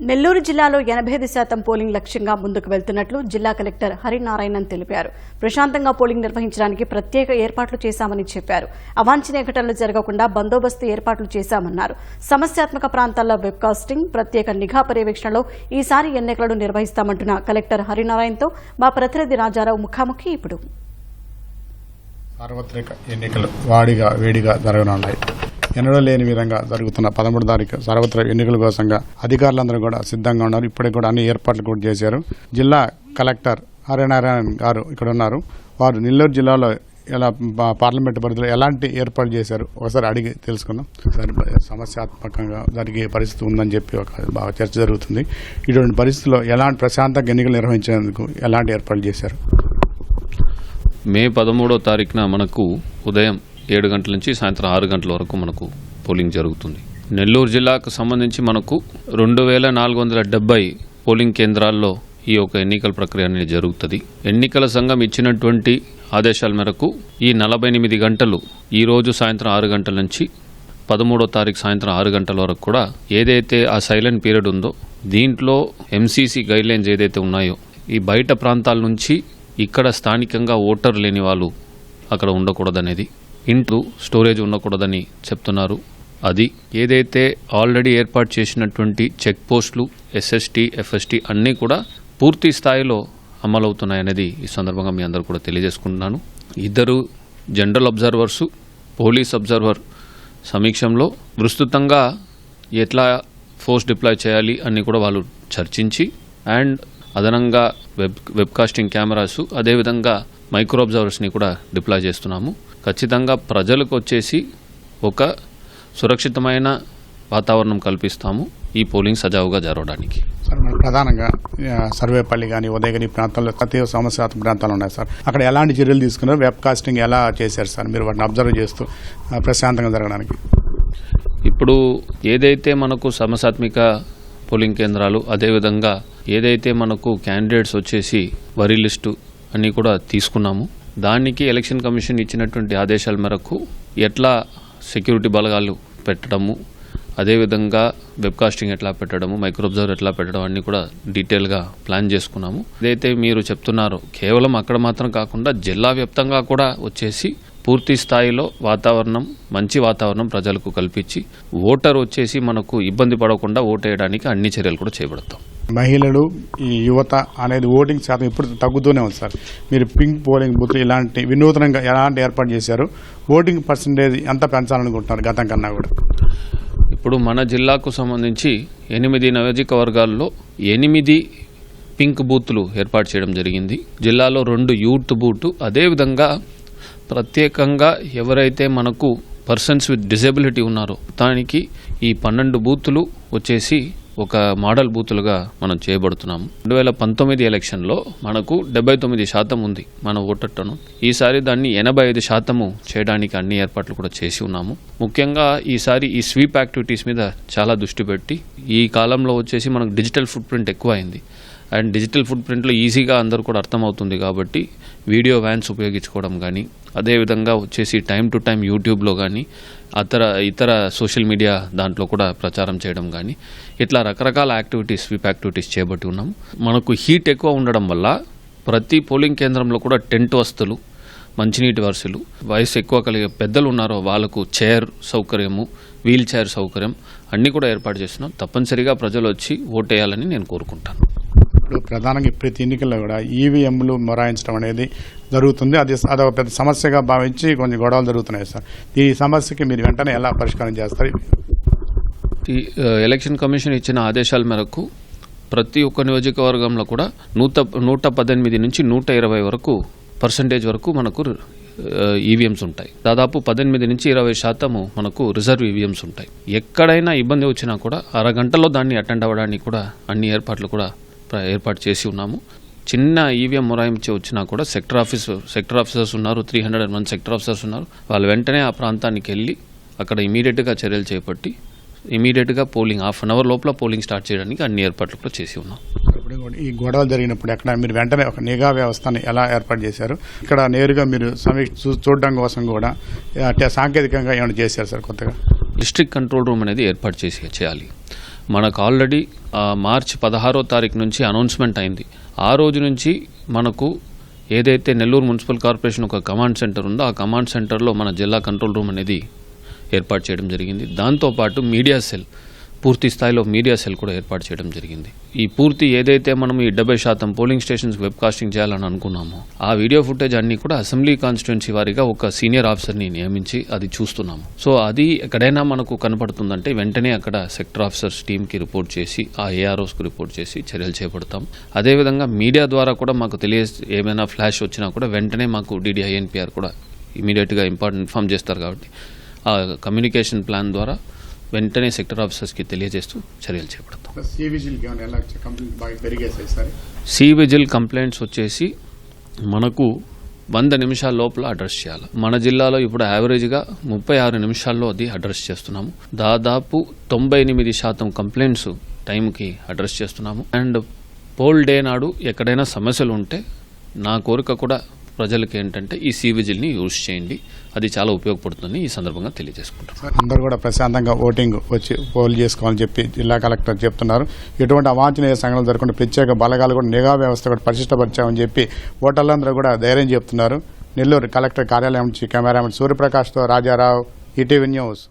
నెల్లూరు జిల్లాలో ఎనభై ఐదు శాతం పోలింగ్ లక్ష్యంగా ముందుకు వెళ్తున్నట్లు జిల్లా కలెక్టర్ హరినారాయణన్ తెలిపారు. ప్రశాంతంగా పోలింగ్ నిర్వహించడానికి ప్రత్యేక ఏర్పాట్లు చేశామని చెప్పారు. అవాంఛనీయ ఘటనలు జరగకుండా బందోబస్తు ఏర్పాట్లు చేశామన్నారు. సమస్యాత్మక ప్రాంతాల్లో వెబ్కాస్టింగ్ ప్రత్యేక నిఘా పర్యవేక్షణలో ఈసారి ఎన్నికలను నిర్వహిస్తామంటున్న కలెక్టర్ హరినారాయణతో మా ప్రతినిధి రాజారావు ముఖాముఖి ఇప్పుడు. సార్వత్రిక ఎన్నికలు వాడిగా వేడిగా జరగనున్నాయి. ఎన్నడూ లేని విధంగా జరుగుతున్న పదమూడు తారీఖు సర్వత్ర ఎన్నికల కోసంగా అధికారులందరూ కూడా సిద్ధంగా ఉన్నారు. ఇప్పటికి కూడా అన్ని ఏర్పాట్లు కూడా చేశారు. జిల్లా కలెక్టర్ హరినారాయణ గారు ఇక్కడ ఉన్నారు. వారు నెల్లూరు జిల్లాలో ఎలా పా- పార్లమెంటు పరిధిలో ఎలాంటి ఏర్పాటు చేశారు? ఒకసారి అడిగి తెలుసుకుందాం. సార్ సమస్యాత్మకంగా జరిగే పరిస్థితి ఉందని చెప్పి ఒక బాగా చర్చ జరుగుతుంది. ఇటువంటి పరిస్థితుల్లో ఎలాంటి ప్రశాంతంగా ఎన్నికలు నిర్వహించేందుకు ఎలాంటి ఏర్పాట్లు చేశారు? మే పదమూడో తారీఖున మనకు ఉదయం ఏడు గంటల నుంచి సాయంత్రం ఆరు గంటల వరకు మనకు పోలింగ్ జరుగుతుంది. నెల్లూరు జిల్లాకు సంబంధించి మనకు రెండు వేల నాలుగు వందల డెబ్బై పోలింగ్ కేంద్రాల్లో ఈ యొక్క ఎన్నికల ప్రక్రియ అనేది జరుగుతుంది. ఎన్నికల సంఘం ఇచ్చినటువంటి ఆదేశాల మేరకు ఈ నలభై ఎనిమిది గంటలు ఈరోజు సాయంత్రం ఆరు గంటల నుంచి పదమూడో తారీఖు సాయంత్రం ఆరు గంటల వరకు కూడా ఏదైతే ఆ సైలెంట్ పీరియడ్ ఉందో దీంట్లో ఎంసీసీ గైడ్లైన్స్ ఏదైతే ఉన్నాయో ఈ బయట ప్రాంతాల నుంచి ఇక్కడ స్థానికంగా ఓటర్ లేని వాళ్ళు అక్కడ ఉండకూడదనేది ఇంట్లో స్టోరేజ్ ఉండకూడదని చెప్తున్నారు. అది ఏదైతే ఆల్రెడీ ఏర్పాటు చేసినటువంటి చెక్ పోస్టులు ఎస్ఎస్టీ ఎఫ్ఎస్టీ అన్నీ కూడా పూర్తి స్థాయిలో అమలవుతున్నాయనేది ఈ సందర్భంగా మీ అందరూ కూడా తెలియజేసుకుంటున్నాను. ఇద్దరు జనరల్ అబ్జర్వర్సు పోలీస్ అబ్జర్వర్ సమీక్షంలో విస్తృతంగా ఎట్లా ఫోర్స్ డిప్లాయ్ చేయాలి అని కూడా వాళ్ళు చర్చించి అండ్ అదనంగా వెబ్ వెబ్కాస్టింగ్ కెమెరాస్ అదేవిధంగా మైక్రో అబ్జర్వర్స్ని కూడా డిప్లాయ్ చేస్తున్నాము. ఖచ్చితంగా ప్రజలకు వచ్చేసి ఒక సురక్షితమైన వాతావరణం కల్పిస్తాము ఈ పోలింగ్ సజావుగా జరగడానికి. సార్ మన ప్రధానంగా సర్వేపల్లి కానీ ఉదయగిరి ప్రాంతాల్లో అతి సమస్యాత్మక ప్రాంతాలు ఉన్నాయి సార్. అక్కడ ఎలాంటి చర్యలు తీసుకున్నారు? వెబ్ కాస్టింగ్ ఎలా చేశారు సార్? మీరు వాటిని అబ్జర్వ్ చేస్తూ ప్రశాంతంగా జరగడానికి. ఇప్పుడు ఏదైతే మనకు సమసాత్మిక పోలింగ్ కేంద్రాలు అదేవిధంగా ఏదైతే మనకు క్యాండిడేట్స్ వచ్చేసి వరి లిస్టు అన్నీ కూడా తీసుకున్నాము. దానికి ఎలక్షన్ కమిషన్ ఇచ్చినటువంటి ఆదేశాల మేరకు ఎట్లా సెక్యూరిటీ బలగాలు పెట్టడము అదేవిధంగా వెబ్కాస్టింగ్ ఎట్లా పెట్టడము మైక్రో అబ్జర్వర్ ఎట్లా పెట్టడం అన్నీ కూడా డీటెయిల్గా ప్లాన్ చేసుకున్నాము. ఏదైతే మీరు చెప్తున్నారో కేవలం అక్కడ మాత్రం కాకుండా జిల్లా వ్యాప్తంగా కూడా వచ్చేసి పూర్తి స్థాయిలో వాతావరణం మంచి వాతావరణం ప్రజలకు కల్పించి ఓటర్ వచ్చేసి మనకు ఇబ్బంది పడకుండా ఓటేయడానికి అన్ని చర్యలు కూడా చేపడతాం. మహిళలు ఈ యువత అనేది ఓటింగ్ శాతం ఇప్పుడు తగ్గుతూనే ఉంది సార్. మీరు పింక్ పోలింగ్ బూత్ ఇలాంటి వినూతనంగా ఎలాంటి ఏర్పాటు చేశారు? ఓటింగ్ పర్సంటేజ్ ఎంత పెంచాలనుకుంటున్నారు గతం కన్నా కూడా? ఇప్పుడు మన జిల్లాకు సంబంధించి ఎనిమిది నియోజకవర్గాల్లో ఎనిమిది పింక్ బూత్లు ఏర్పాటు చేయడం జరిగింది. జిల్లాలో రెండు యూత్ బూత్. అదేవిధంగా ప్రత్యేకంగా ఎవరైతే మనకు పర్సన్స్ విత్ డిజబిలిటీ ఉన్నారో దానికి ఈ పన్నెండు బూతులు వచ్చేసి ఒక మోడల్ బూతులుగా మనం చేయబడుతున్నాము. రెండు వేల పంతొమ్మిది ఎలక్షన్లో మనకు డెబ్బై తొమ్మిది శాతం ఉంది మన ఓటర్ ఈసారి దాన్ని ఎనభై ఐదు శాతము చేయడానికి అన్ని ఏర్పాట్లు కూడా చేసి ఉన్నాము. ముఖ్యంగా ఈసారి ఈ స్వీప్ యాక్టివిటీస్ మీద చాలా దృష్టి పెట్టి ఈ కాలంలో వచ్చేసి మనకు డిజిటల్ ఫుట్ ప్రింట్ ఎక్కువ అయింది అండ్ డిజిటల్ ఫుట్ ప్రింట్లో ఈజీగా అందరూ కూడా అర్థమవుతుంది కాబట్టి వీడియో వ్యాన్స్ ఉపయోగించుకోవడం కానీ అదేవిధంగా వచ్చేసి టైం టు టైం యూట్యూబ్లో కానీ అతర ఇతర సోషల్ మీడియా దాంట్లో కూడా ప్రచారం చేయడం కానీ ఇట్లా రకరకాల యాక్టివిటీస్ స్వీప్ యాక్టివిటీస్ చేపట్టి ఉన్నాము మనకు హీట్ ఎక్కువ ఉండడం వల్ల ప్రతి పోలింగ్ కేంద్రంలో కూడా టెంట్ వస్తువులు మంచినీటి వరుసలు వయసు ఎక్కువ కలిగే పెద్దలు ఉన్నారో వాళ్ళకు చైర్ సౌకర్యము వీల్ చైర్ సౌకర్యం అన్నీ కూడా ఏర్పాటు చేస్తున్నాం. తప్పనిసరిగా ప్రజలు వచ్చి ఓటేయాలని నేను కోరుకుంటాను. ఇప్పుడు ప్రధానంగా ప్రతి ఎన్నికల్లో కూడా ఈవీఎంలు మొరాయించడం అనేది జరుగుతుంది. అది అదొక పెద్ద సమస్యగా భావించి కొంచెం గొడవలు జరుగుతున్నాయి సార్. ఈ సమస్యకి మీరు వెంటనే ఎలా పరిష్కారం చేస్తారు? ఈ ఎలక్షన్ కమిషన్ ఇచ్చిన ఆదేశాల మేరకు ప్రతి ఒక్క నియోజకవర్గంలో కూడా నూట నూట పద్దెనిమిది నుంచి నూట ఇరవై వరకు పర్సంటేజ్ వరకు మనకు ఈవీఎంస్ ఉంటాయి. దాదాపు పద్దెనిమిది నుంచి ఇరవై శాతము మనకు రిజర్వ్ ఈవీఎంస్ ఉంటాయి. ఎక్కడైనా ఇబ్బంది వచ్చినా కూడా అరగంటలో దాన్ని అటెండ్ అవ్వడానికి కూడా అన్ని ఏర్పాట్లు కూడా ఏర్పాటు చేసి ఉన్నాము. చిన్న ఈవీఎం మొరాయించి వచ్చినా కూడా సెక్టర్ ఆఫీస్ సెక్టర్ ఆఫీసర్స్ ఉన్నారు three hundred and one sector officers ఉన్నారు. వాళ్ళు వెంటనే ఆ ప్రాంతానికి వెళ్ళి అక్కడ ఇమీడియట్గా చర్యలు చేపట్టి ఇమీడియట్గా పోలింగ్ హాఫ్ అన్ అవర్ లోపల పోలింగ్ స్టార్ట్ చేయడానికి అన్ని ఏర్పాట్లు కూడా చేసి ఉన్నాం. ఈ గొడవలు జరిగినప్పుడు ఎక్కడ మీరు వెంటనే ఒక నిఘా వ్యవస్థని ఎలా ఏర్పాటు చేశారు? ఇక్కడ నేరుగా మీరు సమీక్ష చూడడం కోసం కూడా సాంకేతికంగా ఏమైనా చేశారు సార్ కొత్తగా? డిస్ట్రిక్ట్ కంట్రోల్ రూమ్ అనేది ఏర్పాటు చేసి చేయాలి. మనకు ఆల్రెడీ మార్చ్ మార్చి పదహారో తారీఖు నుంచి అనౌన్స్మెంట్ అయింది. ఆ రోజు నుంచి మనకు ఏదైతే నెల్లూరు మున్సిపల్ కార్పొరేషన్ ఒక కమాండ్ సెంటర్ ఉందో ఆ కమాండ్ సెంటర్లో మన జిల్లా కంట్రోల్ రూమ్ అనేది ఏర్పాటు చేయడం జరిగింది. దాంతోపాటు మీడియా సెల్ పూర్తి స్థాయిలో మీడియా సెల్ కూడా ఏర్పాటు చేయడం జరిగింది. ఈ పూర్తి ఏదైతే మనం ఈ డెబ్బై శాతం పోలింగ్ స్టేషన్స్ వెబ్ కాస్టింగ్ చేయాలని అనుకున్నామో ఆ వీడియో ఫుటేజ్ అన్ని కూడా అసెంబ్లీ కాన్స్టిట్యున్సీ వారిగా ఒక సీనియర్ ఆఫీసర్ని నియమించి అది చూస్తున్నాము. సో అది ఎక్కడైనా మనకు కనపడుతుందంటే వెంటనే అక్కడ సెక్టర్ ఆఫీసర్స్ టీంకి రిపోర్ట్ చేసి ఆ ఏఆర్ఓస్కి రిపోర్ట్ చేసి చర్యలు చేపడతాం. అదేవిధంగా మీడియా ద్వారా కూడా మాకు తెలియ ఏమైనా ఫ్లాష్ వచ్చినా కూడా వెంటనే మాకు డిడిఐఎన్పిఆర్ కూడా ఇమీడియట్గా ఇంపార్టెంట్ ఇన్ఫామ్ చేస్తారు కాబట్టి ఆ కమ్యూనికేషన్ ప్లాన్ ద్వారా వెంటనే సెక్టర్ ఆఫీసర్స్కి తెలియజేస్తూ చర్యలు చేపడతాం. సి విజిల్ కంప్లైంట్స్ వచ్చేసి మనకు వంద నిమిషాల లోపల అడ్రస్ చేయాలి. మన జిల్లాలో ఇప్పుడు యావరేజ్గా ముప్పై ఆరు నిమిషాల్లో అది అడ్రస్ చేస్తున్నాము. దాదాపు తొంభై ఎనిమిది శాతం కంప్లైంట్స్ టైంకి అడ్రస్ చేస్తున్నాము. అండ్ పోల్ డే నాడు ఎక్కడైనా సమస్యలు ఉంటే నా కోరిక కూడా ప్రజలకు ఏంటంటే ఈ సీవిజిల్ని యూజ్ చేయండి. అది చాలా ఉపయోగపడుతుందని ఈ సందర్భంగా తెలియజేసుకుంటాం అందరూ కూడా ప్రశాంతంగా ఓటింగ్ వచ్చి పోల్ చేసుకోవాలని చెప్పి జిల్లా కలెక్టర్ చెప్తున్నారు. ఎటువంటి అవాంఛనీయ సంఘటనలు జరగకుండా ప్రత్యేక బలగాలు కూడా నిఘా వ్యవస్థ కూడా పరిశిష్టపరిచామని చెప్పి ఓటర్లందరూ కూడా ధైర్యం చెప్తున్నారు. నెల్లూరు కలెక్టర్ కార్యాలయం నుంచి కెమెరామెన్ సూర్యప్రకాష్తో రాజారావు ఈటీవీ న్యూస్.